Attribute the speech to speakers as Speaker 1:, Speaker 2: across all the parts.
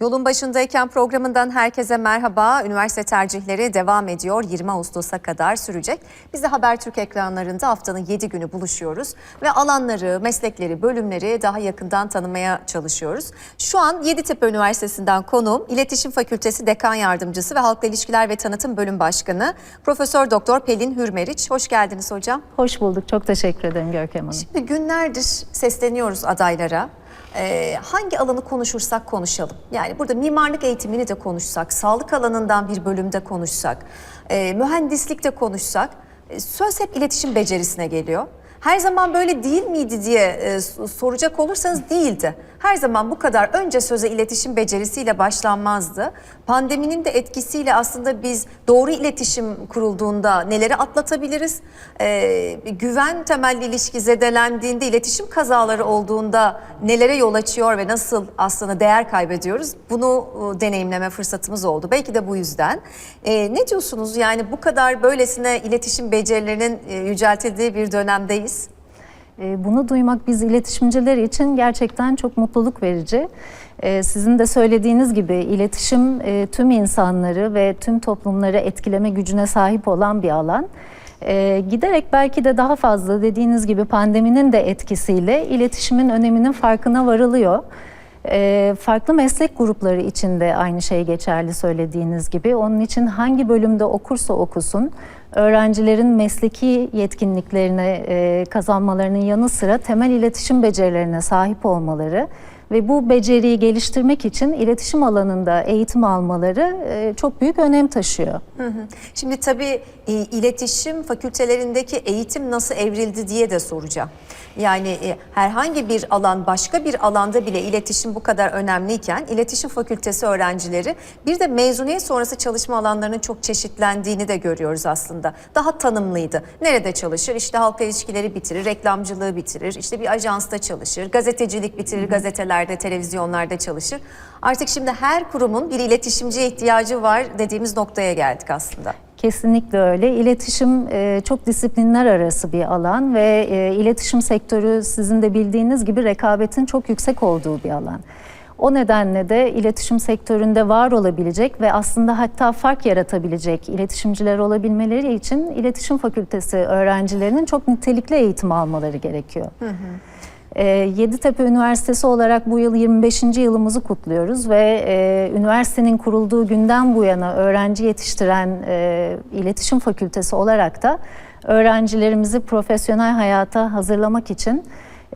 Speaker 1: Yolun başındayken programından herkese merhaba. Üniversite tercihleri devam ediyor. 20 Ağustos'a kadar sürecek. Biz de Habertürk ekranlarında haftanın 7 günü buluşuyoruz ve alanları, meslekleri, bölümleri daha yakından tanımaya çalışıyoruz. Şu an Yeditepe Üniversitesi'nden konuğum İletişim Fakültesi Dekan Yardımcısı ve Halkla İlişkiler ve Tanıtım Bölüm Başkanı Profesör Doktor Pelin Hürmeriç. Hoş geldiniz hocam.
Speaker 2: Hoş bulduk. Çok teşekkür ederim Görkem Hanım.
Speaker 1: Şimdi günlerdir sesleniyoruz adaylara. Ee, hangi alanı konuşursak konuşalım. Yani burada mimarlık eğitimini de konuşsak, sağlık alanından bir bölümde konuşsak, e, mühendislikte konuşsak e, söz hep iletişim becerisine geliyor. Her zaman böyle değil miydi diye e, soracak olursanız değildi. Her zaman bu kadar önce söze iletişim becerisiyle başlanmazdı. Pandeminin de etkisiyle aslında biz doğru iletişim kurulduğunda neleri atlatabiliriz? Ee, güven temelli ilişki zedelendiğinde, iletişim kazaları olduğunda nelere yol açıyor ve nasıl aslında değer kaybediyoruz? Bunu e, deneyimleme fırsatımız oldu. Belki de bu yüzden. Ee, ne diyorsunuz? Yani bu kadar böylesine iletişim becerilerinin e, yüceltildiği bir dönemdeyiz.
Speaker 2: Ee, Bunu duymak biz iletişimciler için gerçekten çok mutluluk verici. Ee, Sizin de söylediğiniz gibi iletişim e, tüm insanları ve tüm toplumları etkileme gücüne sahip olan bir alan. Ee, Giderek belki de daha fazla dediğiniz gibi pandeminin de etkisiyle iletişimin öneminin farkına varılıyor. Farklı meslek grupları için de aynı şey geçerli söylediğiniz gibi. Onun için hangi bölümde okursa okusun, öğrencilerin mesleki yetkinliklerine e, kazanmalarının yanı sıra temel iletişim becerilerine sahip olmaları ve bu beceriyi geliştirmek için iletişim alanında eğitim almaları e, çok büyük önem taşıyor.
Speaker 1: Hı hı. Şimdi tabii e, iletişim fakültelerindeki eğitim nasıl evrildi diye de soracağım. Yani e, herhangi bir alan başka bir alanda bile iletişim bu kadar önemliyken iletişim fakültesi öğrencileri bir de mezuniyet sonrası çalışma alanlarının çok çeşitlendiğini de görüyoruz aslında. Daha tanımlıydı. Nerede çalışır? İşte halkla ilişkileri bitirir, reklamcılığı bitirir, işte bir ajansta çalışır, gazetecilik bitirir, gazetelerde, televizyonlarda çalışır. Artık şimdi her kurumun bir iletişimciye ihtiyacı var dediğimiz noktaya geldik aslında.
Speaker 2: Kesinlikle öyle. İletişim e, çok disiplinler arası bir alan ve e, iletişim sektörü sizin de bildiğiniz gibi rekabetin çok yüksek olduğu bir alan. O nedenle de iletişim sektöründe var olabilecek ve aslında hatta fark yaratabilecek iletişimciler olabilmeleri için iletişim fakültesi öğrencilerinin çok nitelikli eğitim almaları gerekiyor. Ee, Yeditepe Üniversitesi olarak bu yıl 25. yılımızı kutluyoruz ve e, üniversitenin kurulduğu günden bu yana öğrenci yetiştiren e, iletişim fakültesi olarak da öğrencilerimizi profesyonel hayata hazırlamak için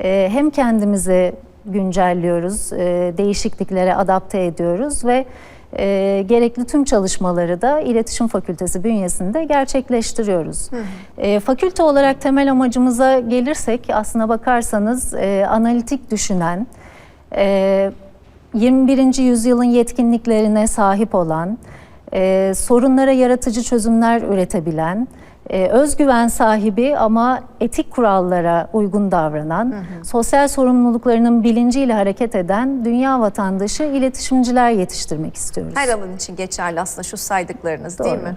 Speaker 2: e, hem kendimizi güncelliyoruz, e, değişikliklere adapte ediyoruz ve e, gerekli tüm çalışmaları da İletişim Fakültesi bünyesinde gerçekleştiriyoruz. E, fakülte olarak temel amacımıza gelirsek aslına bakarsanız e, analitik düşünen, e, 21. yüzyılın yetkinliklerine sahip olan, e, sorunlara yaratıcı çözümler üretebilen, e, özgüven sahibi ama etik kurallara uygun davranan, sosyal sorumluluklarının bilinciyle hareket eden dünya vatandaşı iletişimciler yetiştirmek istiyoruz.
Speaker 1: Her alan için geçerli aslında şu saydıklarınız değil
Speaker 2: Doğru.
Speaker 1: mi?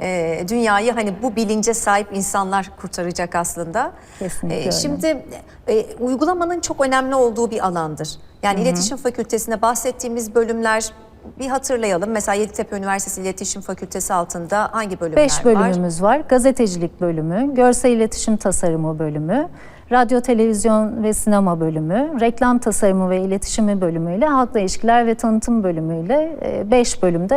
Speaker 1: Ee, dünyayı hani bu bilince sahip insanlar kurtaracak aslında.
Speaker 2: Kesinlikle
Speaker 1: Ee,
Speaker 2: öyle.
Speaker 1: şimdi e, uygulamanın çok önemli olduğu bir alandır. Yani iletişim fakültesinde bahsettiğimiz bölümler bir hatırlayalım. Mesela Yeditepe Üniversitesi İletişim Fakültesi altında hangi bölümler
Speaker 2: Beş
Speaker 1: var?
Speaker 2: bölümümüz var. Gazetecilik bölümü, görsel iletişim tasarımı bölümü, radyo, televizyon ve sinema bölümü, reklam tasarımı ve iletişimi bölümüyle, halkla ilişkiler ve tanıtım bölümüyle 5 bölümde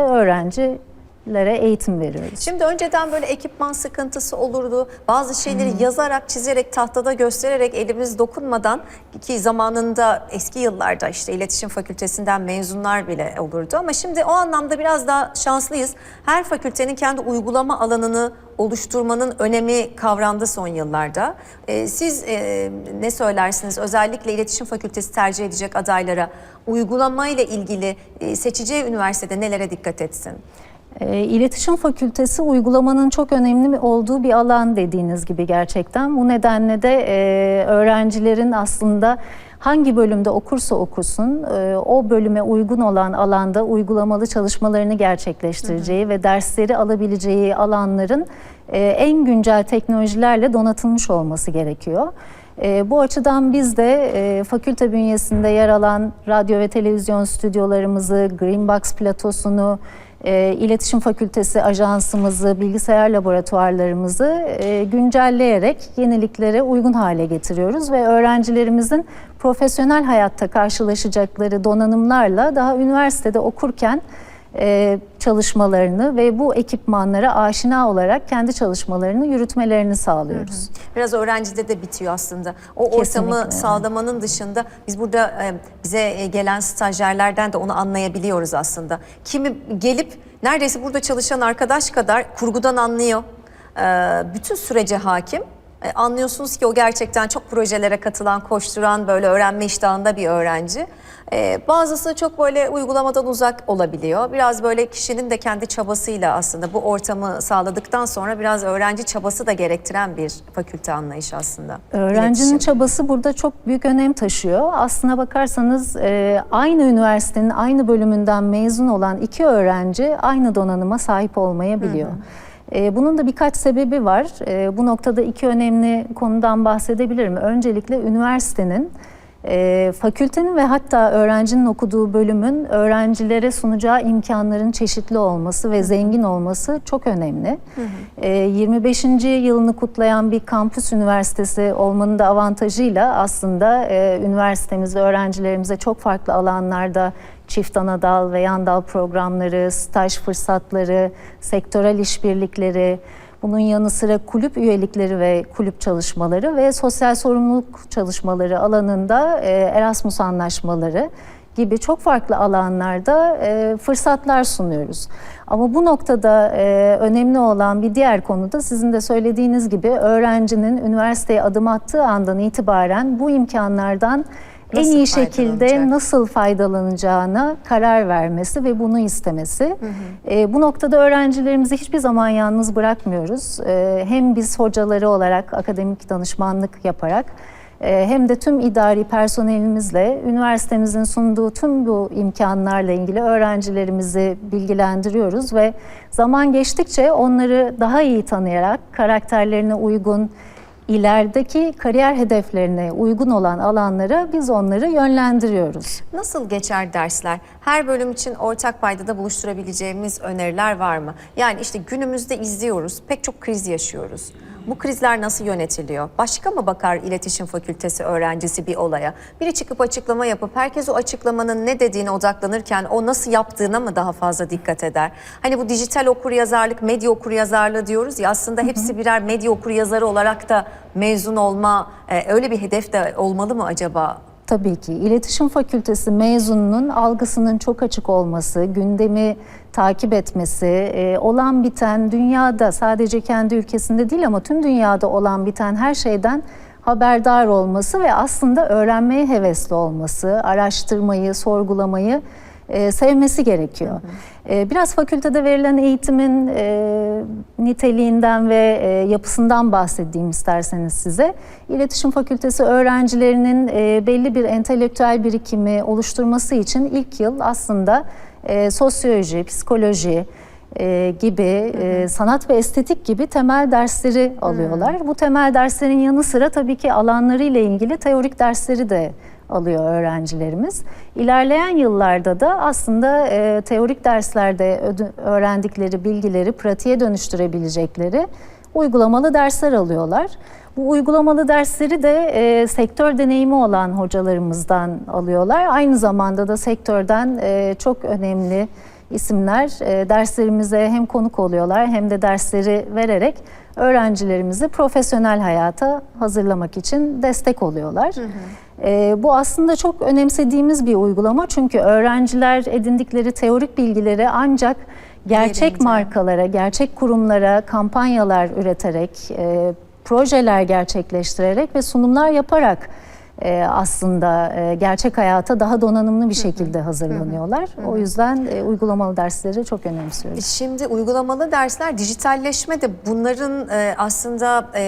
Speaker 2: öğrencilere eğitim veriyoruz.
Speaker 1: Şimdi önceden böyle ekipman sıkıntısı olurdu. Bazı şeyleri yazarak, çizerek, tahtada göstererek elimiz dokunmadan ki zamanında eski yıllarda işte iletişim fakültesinden mezunlar bile olurdu. Ama şimdi o anlamda biraz daha şanslıyız. Her fakültenin kendi uygulama alanını oluşturmanın önemi kavrandı son yıllarda. Ee, siz e, ne söylersiniz özellikle iletişim fakültesi tercih edecek adaylara uygulama ile ilgili e, seçeceği üniversitede nelere dikkat etsin?
Speaker 2: E, İletişim Fakültesi uygulamanın çok önemli olduğu bir alan dediğiniz gibi gerçekten. Bu nedenle de e, öğrencilerin aslında hangi bölümde okursa okusun e, o bölüme uygun olan alanda uygulamalı çalışmalarını gerçekleştireceği ve dersleri alabileceği alanların e, en güncel teknolojilerle donatılmış olması gerekiyor. E, bu açıdan biz de e, fakülte bünyesinde yer alan radyo ve televizyon stüdyolarımızı, Greenbox platosunu, e, İletişim Fakültesi ajansımızı, bilgisayar laboratuvarlarımızı e, güncelleyerek yeniliklere uygun hale getiriyoruz ve öğrencilerimizin profesyonel hayatta karşılaşacakları donanımlarla daha üniversitede okurken e, çalışmalarını ve bu ekipmanlara aşina olarak kendi çalışmalarını yürütmelerini sağlıyoruz.
Speaker 1: Biraz öğrencide de bitiyor aslında. O
Speaker 2: Kesinlikle.
Speaker 1: ortamı sağlamanın dışında biz burada e, bize e, gelen stajyerlerden de onu anlayabiliyoruz aslında. Kimi gelip neredeyse burada çalışan arkadaş kadar kurgudan anlıyor. E, Bütün sürece hakim. E, Anlıyorsunuz ki o gerçekten çok projelere katılan, koşturan, böyle öğrenme iştahında bir öğrenci. E, Bazısı çok böyle uygulamadan uzak olabiliyor. Biraz böyle kişinin de kendi çabasıyla aslında bu ortamı sağladıktan sonra biraz öğrenci çabası da gerektiren bir fakülte anlayışı aslında.
Speaker 2: Öğrencinin
Speaker 1: İletişim.
Speaker 2: çabası burada çok büyük önem taşıyor. Aslına bakarsanız e, aynı üniversitenin aynı bölümünden mezun olan iki öğrenci aynı donanıma sahip olmayabiliyor. E, bunun da birkaç sebebi var. E, bu noktada iki önemli konudan bahsedebilirim. Öncelikle üniversitenin e, fakültenin ve hatta öğrencinin okuduğu bölümün öğrencilere sunacağı imkanların çeşitli olması ve zengin olması çok önemli. E, 25. yılını kutlayan bir kampüs üniversitesi olmanın da avantajıyla aslında e, üniversitemizde öğrencilerimize çok farklı alanlarda çift ana dal ve yan dal programları, staj fırsatları, sektörel işbirlikleri, bunun yanı sıra kulüp üyelikleri ve kulüp çalışmaları ve sosyal sorumluluk çalışmaları alanında e, Erasmus anlaşmaları gibi çok farklı alanlarda e, fırsatlar sunuyoruz. Ama bu noktada e, önemli olan bir diğer konu da sizin de söylediğiniz gibi öğrencinin üniversiteye adım attığı andan itibaren bu imkanlardan en
Speaker 1: Nasıl
Speaker 2: iyi şekilde nasıl faydalanacağına karar vermesi ve bunu istemesi. E, bu noktada öğrencilerimizi hiçbir zaman yalnız bırakmıyoruz. E, hem biz hocaları olarak akademik danışmanlık yaparak e, hem de tüm idari personelimizle üniversitemizin sunduğu tüm bu imkanlarla ilgili öğrencilerimizi bilgilendiriyoruz ve zaman geçtikçe onları daha iyi tanıyarak karakterlerine uygun ilerideki kariyer hedeflerine uygun olan alanlara biz onları yönlendiriyoruz.
Speaker 1: Nasıl geçer dersler? Her bölüm için ortak paydada buluşturabileceğimiz öneriler var mı? Yani işte günümüzde izliyoruz, pek çok kriz yaşıyoruz. Bu krizler nasıl yönetiliyor? Başka mı bakar iletişim fakültesi öğrencisi bir olaya? Biri çıkıp açıklama yapıp herkes o açıklamanın ne dediğine odaklanırken o nasıl yaptığına mı daha fazla dikkat eder? Hani bu dijital okuryazarlık, medya okuryazarlığı diyoruz ya aslında hepsi birer medya okuryazarı olarak da mezun olma e, öyle bir hedef de olmalı mı acaba?
Speaker 2: Tabii ki. İletişim Fakültesi mezununun algısının çok açık olması, gündemi takip etmesi, e, olan biten dünyada sadece kendi ülkesinde değil ama tüm dünyada olan biten her şeyden haberdar olması ve aslında öğrenmeye hevesli olması, araştırmayı, sorgulamayı e, sevmesi gerekiyor. E, biraz fakültede verilen eğitimin e, niteliğinden ve e, yapısından bahsedeyim isterseniz size. İletişim Fakültesi öğrencilerinin e, belli bir entelektüel birikimi oluşturması için ilk yıl aslında e, sosyoloji, psikoloji, e, gibi e, sanat ve estetik gibi temel dersleri alıyorlar. Bu temel derslerin yanı sıra tabii ki alanları ile ilgili teorik dersleri de alıyor öğrencilerimiz. İlerleyen yıllarda da aslında e, teorik derslerde öğrendikleri bilgileri pratiğe dönüştürebilecekleri uygulamalı dersler alıyorlar. Bu uygulamalı dersleri de e, sektör deneyimi olan hocalarımızdan alıyorlar. Aynı zamanda da sektörden e, çok önemli isimler e, derslerimize hem konuk oluyorlar hem de dersleri vererek öğrencilerimizi profesyonel hayata hazırlamak için destek oluyorlar. E, bu aslında çok önemsediğimiz bir uygulama çünkü öğrenciler edindikleri teorik bilgileri ancak gerçek
Speaker 1: Yerince.
Speaker 2: markalara, gerçek kurumlara kampanyalar üreterek, e, projeler gerçekleştirerek ve sunumlar yaparak e, aslında e, gerçek hayata daha donanımlı bir şekilde hazırlanıyorlar. O yüzden e, uygulamalı dersleri çok önemsiyoruz.
Speaker 1: Şimdi uygulamalı dersler dijitalleşme de bunların e, aslında e,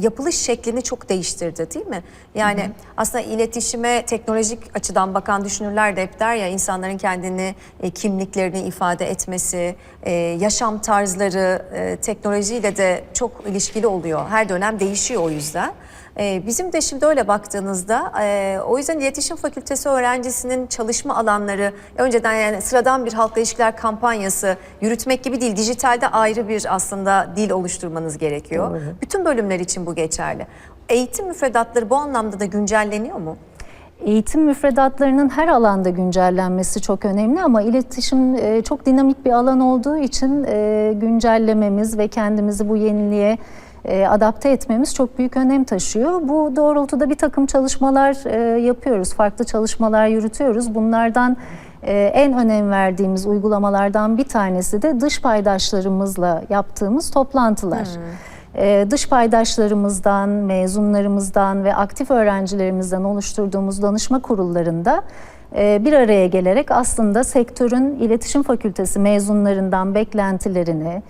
Speaker 1: yapılış şeklini çok değiştirdi değil mi? Yani aslında iletişime teknolojik açıdan bakan düşünürler de hep der ya insanların kendini e, kimliklerini ifade etmesi, e, yaşam tarzları e, teknolojiyle de çok ilişkili oluyor. Her dönem değişiyor o yüzden. E, bizim de şimdi öyle baktığınızda e, o yüzden iletişim fakültesi öğrencisinin çalışma alanları önceden yani sıradan bir halkla ilişkiler kampanyası yürütmek gibi değil. Dijitalde ayrı bir aslında dil oluşturmanız gerekiyor. Bütün bölümler için bu geçerli. Eğitim müfredatları bu anlamda da güncelleniyor mu?
Speaker 2: Eğitim müfredatlarının her alanda güncellenmesi çok önemli ama iletişim e, çok dinamik bir alan olduğu için e, güncellememiz ve kendimizi bu yeniliğe adapte etmemiz çok büyük önem taşıyor. Bu doğrultuda bir takım çalışmalar e, yapıyoruz, farklı çalışmalar yürütüyoruz. Bunlardan e, en önem verdiğimiz uygulamalardan bir tanesi de dış paydaşlarımızla yaptığımız toplantılar. Ee, dış paydaşlarımızdan, mezunlarımızdan ve aktif öğrencilerimizden oluşturduğumuz danışma kurullarında e, bir araya gelerek aslında sektörün iletişim fakültesi mezunlarından beklentilerini, e,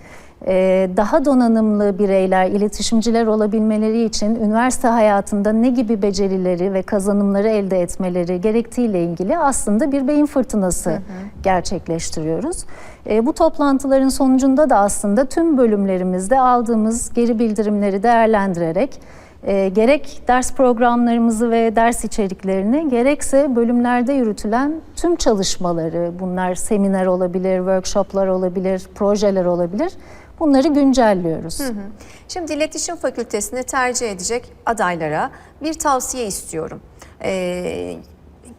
Speaker 2: daha donanımlı bireyler, iletişimciler olabilmeleri için üniversite hayatında ne gibi becerileri ve kazanımları elde etmeleri gerektiğiyle ilgili aslında bir beyin fırtınası gerçekleştiriyoruz. E, bu toplantıların sonucunda da aslında tüm bölümlerimizde aldığımız geri bildirimleri değerlendirerek e, gerek ders programlarımızı ve ders içeriklerini gerekse bölümlerde yürütülen tüm çalışmaları, bunlar seminer olabilir, workshoplar olabilir, projeler olabilir, bunları güncelliyoruz.
Speaker 1: Şimdi iletişim fakültesini tercih edecek adaylara bir tavsiye istiyorum. Ee,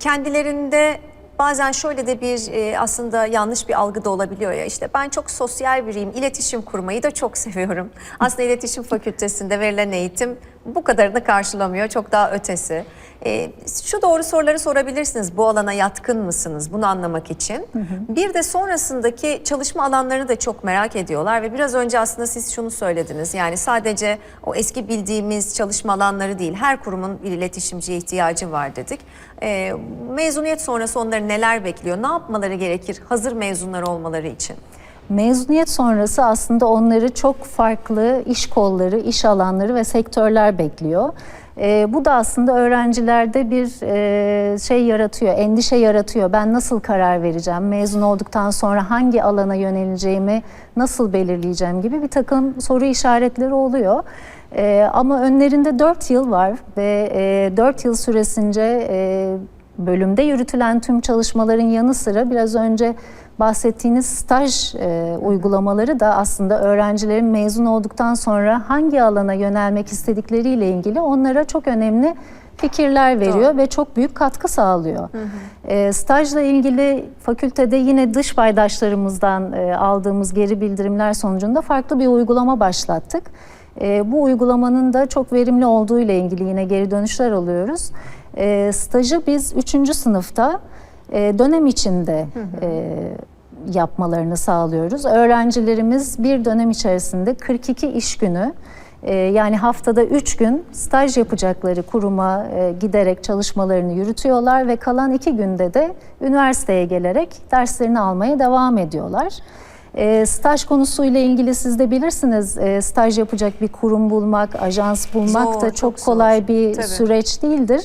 Speaker 1: kendilerinde bazen şöyle de bir e, aslında yanlış bir algı da olabiliyor ya işte ben çok sosyal biriyim, iletişim kurmayı da çok seviyorum. Aslında iletişim fakültesinde verilen eğitim bu kadarını karşılamıyor, çok daha ötesi. Ee, şu doğru soruları sorabilirsiniz. Bu alana yatkın mısınız? Bunu anlamak için. Bir de sonrasındaki çalışma alanlarını da çok merak ediyorlar ve biraz önce aslında siz şunu söylediniz. Yani sadece o eski bildiğimiz çalışma alanları değil, her kurumun bir iletişimciye ihtiyacı var dedik. Ee, mezuniyet sonrası onları neler bekliyor? Ne yapmaları gerekir hazır mezunlar olmaları için?
Speaker 2: Mezuniyet sonrası aslında onları çok farklı iş kolları, iş alanları ve sektörler bekliyor. Ee, bu da aslında öğrencilerde bir e, şey yaratıyor, endişe yaratıyor. Ben nasıl karar vereceğim? Mezun olduktan sonra hangi alana yöneleceğimi nasıl belirleyeceğim gibi bir takım soru işaretleri oluyor. Ee, ama önlerinde 4 yıl var ve e, 4 yıl süresince e, bölümde yürütülen tüm çalışmaların yanı sıra biraz önce bahsettiğiniz staj e, uygulamaları da aslında öğrencilerin mezun olduktan sonra hangi alana yönelmek istedikleriyle ilgili onlara çok önemli fikirler veriyor
Speaker 1: Doğru.
Speaker 2: ve çok büyük katkı sağlıyor. E, stajla ilgili fakültede yine dış paydaşlarımızdan e, aldığımız geri bildirimler sonucunda farklı bir uygulama başlattık. E, bu uygulamanın da çok verimli olduğu ile ilgili yine geri dönüşler alıyoruz. E, stajı biz 3. sınıfta e, dönem içinde e, yapmalarını sağlıyoruz. Öğrencilerimiz bir dönem içerisinde 42 iş günü e, yani haftada 3 gün staj yapacakları kuruma e, giderek çalışmalarını yürütüyorlar ve kalan 2 günde de üniversiteye gelerek derslerini almaya devam ediyorlar. E, staj konusuyla ilgili siz de bilirsiniz e, staj yapacak bir kurum bulmak, ajans bulmak
Speaker 1: Zor,
Speaker 2: da
Speaker 1: çok
Speaker 2: çok
Speaker 1: zor.
Speaker 2: kolay bir
Speaker 1: Tabii.
Speaker 2: süreç değildir.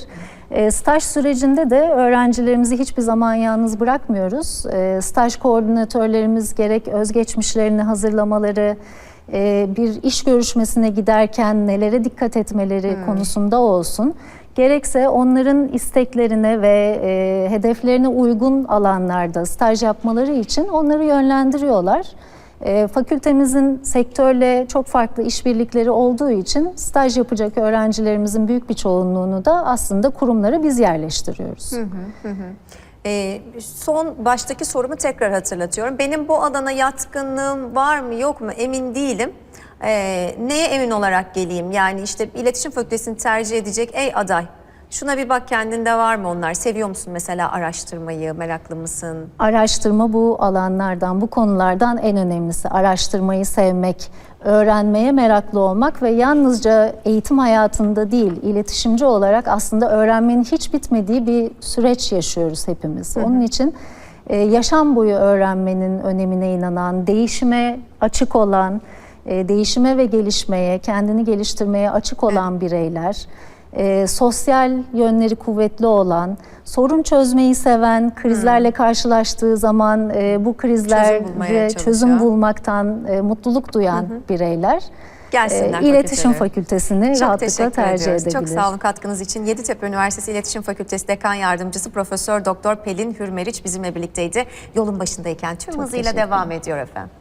Speaker 2: E, Staj sürecinde de öğrencilerimizi hiçbir zaman yalnız bırakmıyoruz. E, Staj koordinatörlerimiz gerek özgeçmişlerini hazırlamaları, e, bir iş görüşmesine giderken nelere dikkat etmeleri konusunda olsun. Gerekse onların isteklerine ve e, hedeflerine uygun alanlarda staj yapmaları için onları yönlendiriyorlar. E, fakültemizin sektörle çok farklı işbirlikleri olduğu için staj yapacak öğrencilerimizin büyük bir çoğunluğunu da aslında kurumlara biz yerleştiriyoruz.
Speaker 1: Ee, son baştaki sorumu tekrar hatırlatıyorum. Benim bu alana yatkınlığım var mı yok mu emin değilim. Ee, neye emin olarak geleyim? Yani işte iletişim fakültesini tercih edecek ey aday. Şuna bir bak kendinde var mı onlar? Seviyor musun mesela araştırmayı? Meraklı mısın?
Speaker 2: Araştırma bu alanlardan, bu konulardan en önemlisi. Araştırmayı sevmek, öğrenmeye meraklı olmak ve yalnızca eğitim hayatında değil, iletişimci olarak aslında öğrenmenin hiç bitmediği bir süreç yaşıyoruz hepimiz. Onun için e, yaşam boyu öğrenmenin önemine inanan, değişime açık olan, e, değişime ve gelişmeye, kendini geliştirmeye açık olan bireyler, e, sosyal yönleri kuvvetli olan, sorun çözmeyi seven, krizlerle karşılaştığı zaman e, bu
Speaker 1: Çözüm
Speaker 2: krizlere çözüm,
Speaker 1: çalışan.
Speaker 2: bulmaktan e, mutluluk duyan bireyler.
Speaker 1: Gelsinler
Speaker 2: e, iletişim fakültesini
Speaker 1: Çok
Speaker 2: rahatlıkla tercih
Speaker 1: ediyoruz.
Speaker 2: edebilir.
Speaker 1: Çok sağ olun katkınız için. Yeditepe Üniversitesi İletişim Fakültesi Dekan Yardımcısı Profesör Doktor Pelin Hürmeriç bizimle birlikteydi. Yolun başındayken tüm
Speaker 2: Çok
Speaker 1: hızıyla devam ediyor efendim.